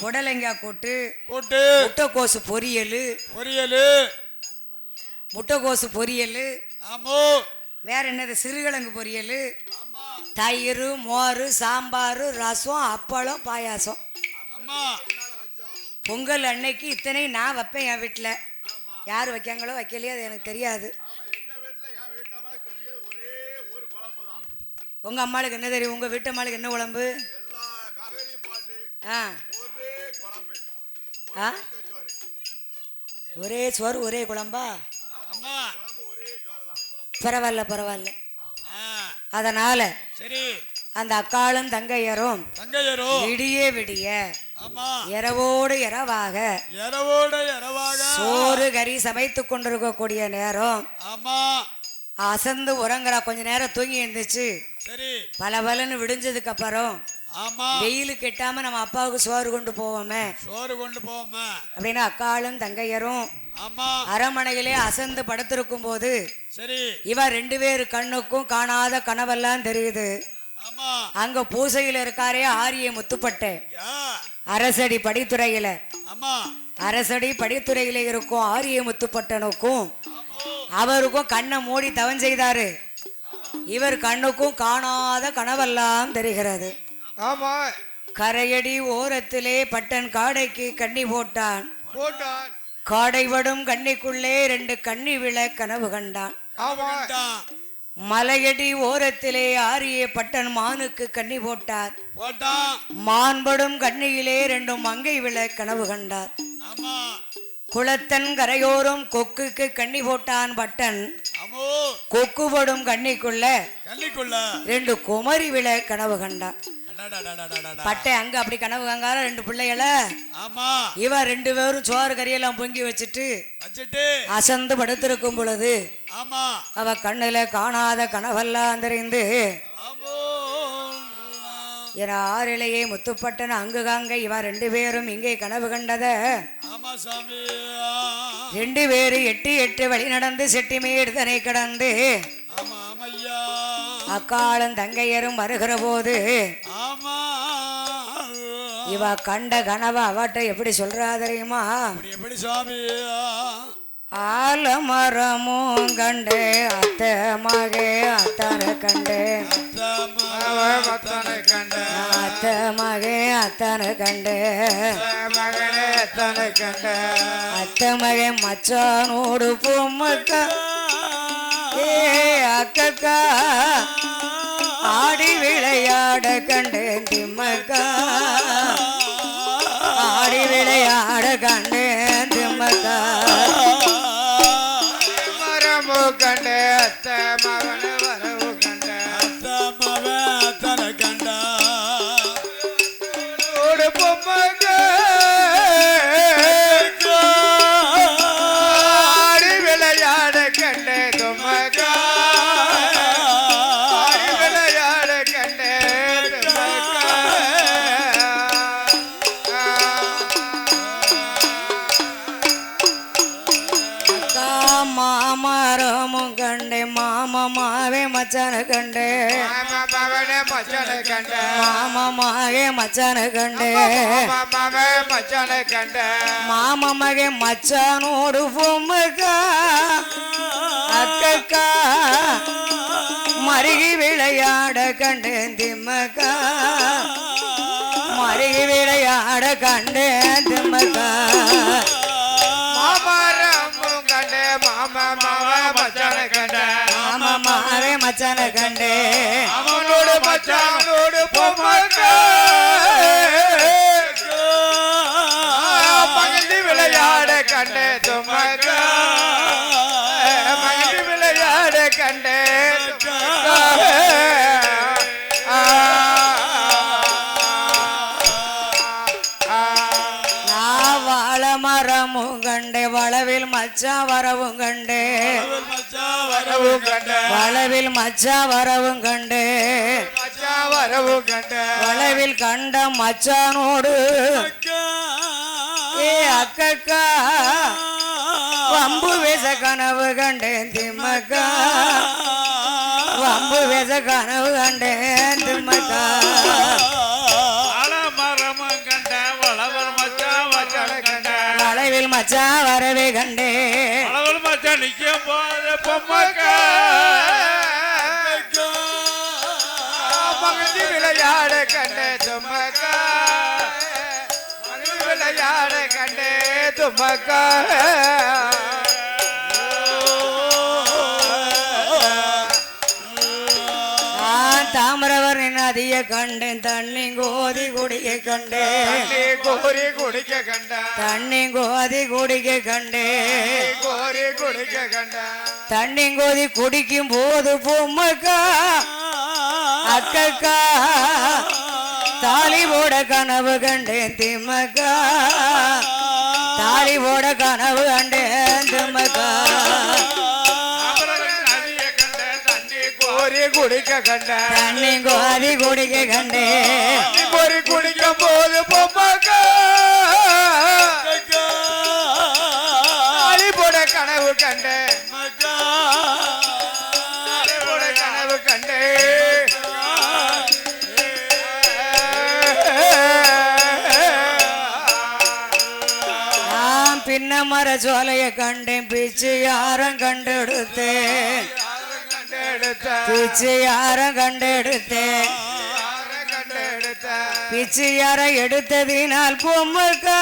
புடலங்காய் கூட்டு கூட்டு. முட்டைக்கோசு பொரியல் பொரியல். முட்டைக்கோசு பொரியல் ஆமோ. வேற என்னது சிறுகிழங்கு பொரியல் தயிர் மோர் சாம்பார் ரசம் அப்பளம் பாயாசம். அம்மா பொங்கல் அன்னைக்கு இத்தனை நான் வைப்பேன் என் வீட்டில் யார் வைக்காங்களோ வைக்கலையோ அது எனக்கு தெரியாது. உங்கள் அம்மாளுக்கு என்ன தெரியும்? உங்கள் வீட்டு அம்மாளுக்கு என்ன குழம்பு ஆ. ஆ? ஒரே சோறு ஒரே குழம்பா? பரவாயில்ல பரவாயில்ல. அதனால சரி. அந்த அக்காளும் தங்கையரும் தங்கையரோ விடிய விடிய ஆமா. இரவோடு இரவாக இரவோட இரவாக சோறு கறி சமைத்து கொண்டிருக்கக்கூடிய நேரம் ஆமா. அசந்து உறங்குறா. கொஞ்ச நேரம் தூங்கி எழுந்துச்சு பல பலன்னு விடிஞ்சதுக்கு அப்புறம் வெயில் கெட்டாம நம்ம அப்பாவுக்கு சோறு கொண்டு போவோமே. சோறு கொண்டு போவோமா. அப்படின்னு அக்காளும் தங்கையரும் அரமனையிலே அசந்து படுத்திருக்கும் போது சரி. இவ ரெண்டு பேர் கண்ணுக்கும் காணாத கனவெல்லாம் தெரியுது. அங்க பூசையில் இருக்காரே ஆரிய முத்துப்பட்டை. யா அரசடி படித்துறையில. ஆமா. அரசடி படித்துறையில இருக்கும் ஆரிய முத்துப்பட்டனுக்கும் அவருக்கும் கண்ணை மூடி தவம் செய்தாரு. இவர் கண்ணுக்கும் காணாத கனவெல்லாம் தெரிகிறது. ஆமா. கரையடி ஓரத்திலே பட்டன் காடைக்கு கண்ணி போட்டான். போட்டான். காடைவடும் கண்ணிக்குள்ளே ரெண்டு கண்ணி விழ கனவு கண்டான். மலையடி ஓரத்திலே ஆரிய பட்டன் மானுக்கு கண்ணி போட்டார். போட்டான். மான்படும் கண்ணியிலே ரெண்டு மங்கை விழ கனவு கண்டார். ஆமா. குளத்தன் கரையோரம் கொக்குக்கு கண்ணி போட்டான் பட்டன். கொக்குபடும் கண்ணிக்குள்ள. ரெண்டு குமரி விழ கனவு கண்டான். பட்டை அங்க அப்படி கனவு கங்கார ரெண்டு பிள்ளைகள? ஆமா. இவ ரெண்டு பேரும் சோறு கறியெல்லாம் பொங்கி வச்சுட்டு அசந்து படுத்திருக்கும் பொழுது ஆமா. அவ கண்ணுல காணாத கனவெல்லாம் தெரிந்து என ஆறிலேயே முத்துப்பட்டன் அங்கு காங்க இவ ரெண்டு பேரும் இங்கே கனவு கண்டத. ரெண்டு பேரு எட்டு எட்டு வழி நடந்து செட்டிமேடு தனை கடந்து அக்காளும் தங்கையரும் வருகிற போது இவ கண்ட கனவை அவட்ட எப்படி சொல்றா தெரியுமா? எப்படி சாமி ஆலமரமும் கண்டு அத்த மகே அத்தன கண்டு. மத்தனை கண்ட. அத்த மகே அத்தன கண்டு. மகனே தனை கண்ட. அத்த மகே மச்சானோடு பொம்மக்கா. ஏ அக்கக்கா. ஆடி விளையாட கண்டேன் திம்மக்கா. ஆடி விளையாட கண்டேன் திம்மக்கா. மரமோ கண்டே அத்த மகன மாமமாவே மச்சான கண்டே. மகனே மச்சனை கண்ட. மாமமாவே மச்சான கண்டே. மாமாவே மச்சனை கண்ட. மாமமகே மச்சானோடு பொம்மக்கா அக்கக்கா மருகி விளையாட கண்டேன் திம்மக்கா. மருகி விளையாட கண்டேன் திம்மக்கா. மாமரமும் கண்டே மாமா மாமா மச்சான கண்ட. மாமமாவே மச்சான கண்டே. அவனோட மச்சானோடு பொம்மக்க. மகிழ்ந்து விளையாட கண்டே தும்மக்க மகிழ்ந்து விளையாட கண்டே மரமும் கண்டே வளவில் மச்சா வரவும் கண்டே வரவு கண்ட வளவில் மச்சா வரவும் கண்டே மச்சா வரவு கண்ட வளவில் கண்ட மச்சானோடு. ஏ அக்கக்கா வம்பு வேச கனவு கண்டேன் திம்மக்கா. வம்பு வேச கனவு கண்டேன் திம்மக்கா. மச்சான் வரவே கண்டே. அளவில் மச்சான் நிக்கும் போது பொம்மக்கா. மகிழ்ச்சி விளையாட கண்டே தும்மக்கா. மகிழ்ச்சி விளையாட கண்டே தும்மக்கா. நான் தாமிரவர் நதிய கண்டேன் தண்ணி கோதி குடிக்க கண்டேன். கோரி குடிக்க கண்டா தண்ணி கோதி குடிக்க கண்டேன். கோரி குடிக்க கண்டா தண்ணி கோதி குடிக்கும் போது பொம்மக்கா அக்கக்கா தாலி போட கனவு கண்டேன் திம்மக்கா. தாலி போட கனவு கண்டேன் திம்மக்கா. குடிக்க கண்ட தண்ணி கோதி குடிக்க கண்டேன். தண்ணி கோரி குடிக்கும் போது பொம்மக்கா தாலி போட கனவு கண்ட கண்ட பின்ன மர சோலைய கண்டேன் பிச்சு யாரும் கண்டெடுத்தேன். கண்டெடுத்த பிச்சு யாரும் கண்டெடுத்தேன் கண்டெடுத்த? பிச்சு யார எடுத்ததினால் பொம்முக்கா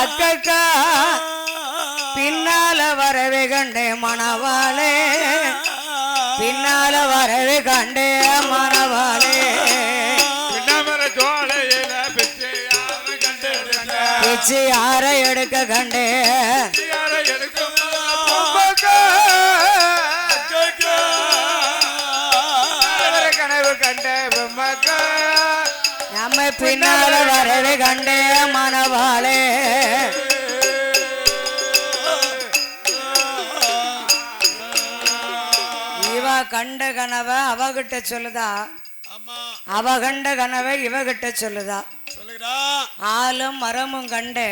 அக்கக்கா? பின்னால வரவே கண்டே மணவாளே. பின்னால வரவே கண்டே மணவாளே. யாரு பிச்சு யார எடுக்க கண்டே? நம்ம பின்னால வரவே கண்டே மணவாளே இவ கண்ட கனவை அவகிட்ட சொல்லுதா? அவ கண்ட கனவை இவகிட்ட சொல்லுதா? ஆளும் மரமும் கண்டு.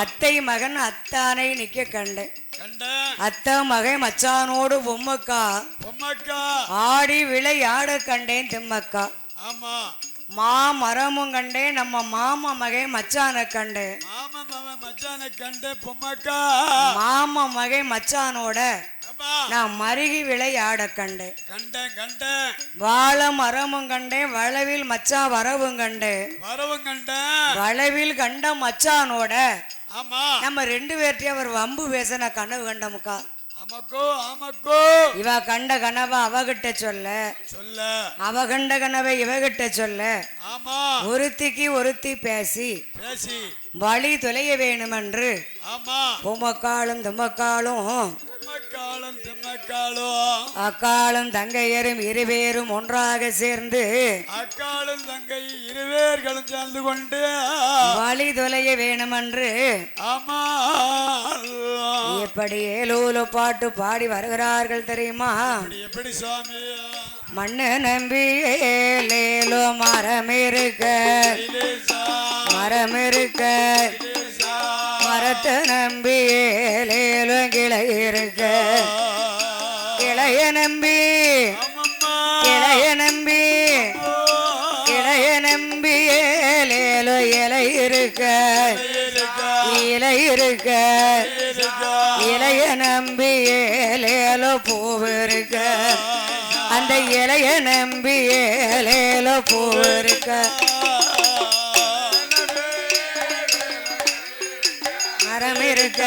அத்தை மகன் அத்தானை நிக்க கண்டு கண்ட. அத்தை மகன் மச்சானோடு பொம்மக்கா பொம்மக்கா ஆடி விளையாட கண்டேன் திம்மக்கா. ஆமா. மா மரமும் கண்டேன் நம்ம மாமா மகன் மச்சானை கண்டு மாமன் மச்சானை கண்ட பொம்மக்கா. மாமா மகன் மச்சானோட நான் மருகி விளையாட கண்டேன். கண்டேன் கண்டேன். வாழை மரமும் கண்டேன் வளவில் மச்சான் வரவும் கண்டேன். வரவும் கண்டேன். வளவில் கண்ட மச்சானோட நம்ம ரெண்டு பேர்ட்டையும் அவர் வம்பு பேச நான் கனவு கண்டமுக்கா இவ கண்ட கனவை அவகிட்ட சொல்ல. சொல்ல. அவ கண்ட கனவை இவகிட்ட சொல்ல. ஆமா. ஒருத்திக்கு ஒருத்தி பேசி. பேசி. வழி தொலைய வேணுமென்று. பொம்மக்காலும் திம்மக்காலும். அக்காலும் தங்கையரும் இருவேரும் ஒன்றாக சேர்ந்து. அக்காலும் தங்கை இருவேர்களும் சேர்ந்து கொண்டு. தொலைய வேணுமென்று ஆமா எப்படி ஏலூலு பாட்டு பாடி வருகிறார்கள் தெரியுமா? எப்படி சுவாமி? மண்ணு நம்பி ஏலேலோ மரம் இருக்க மரம் இருக்க. மரத்தை நம்பி ஏலேலோ கிளை இருக்க கிளைய நம்பி. கிளைய இருக்க. இலைய நம்பி ஏலேலோ பூவு இருக்க அந்த இலைய நம்பி ஏலேலோ பூவு இருக்க மரம் இருக்க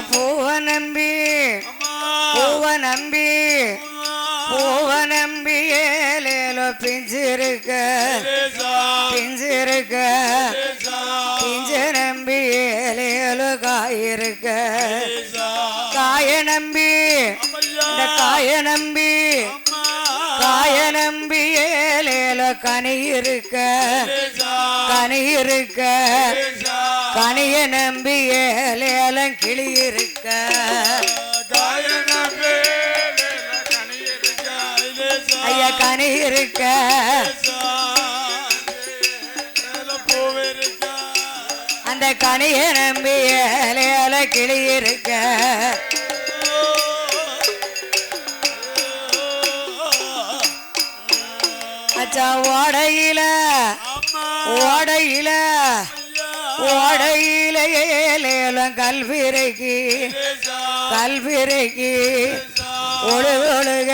பூவ நம்பி. பூவ நம்பி. பூவ நம்பி ஏலேலோ பிஞ்சு இருக்க கைலேசா, பிஞ்சு நம்பி ஏலேலோ காய் இருக்க கைலேசா. காய நம்பி. இந்த காய நம்பி. காய நம்பி ஏலேலோ கனி இருக்க கனி இருக்க. கனிய நம்பி ஏலேலம் கிளி இருக்க ஐயா கனி இருக்க. அந்த கனியை நம்பி ஏலேல கிளி இருக்க அச்சா ஓடையில அம்மா ஓடையில. ஐயா கல்விரைக்கு கல்விரைக்கு ஒழுக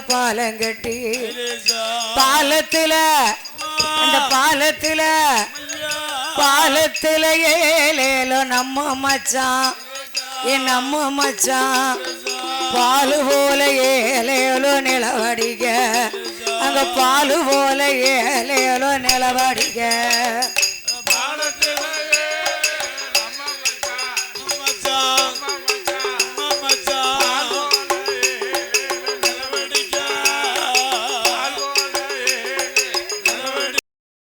பாலம் கட்டி பாலத்தில் அந்த பாலத்தில் பாலத்தில் ஏலேலும் நம்ம மச்சான் என் நம்ம மச்சான். பாலு போல ஏலேலோ நிலவடிக்க அங்க பாலு போல ஏலேலோ நிலவடிக்க.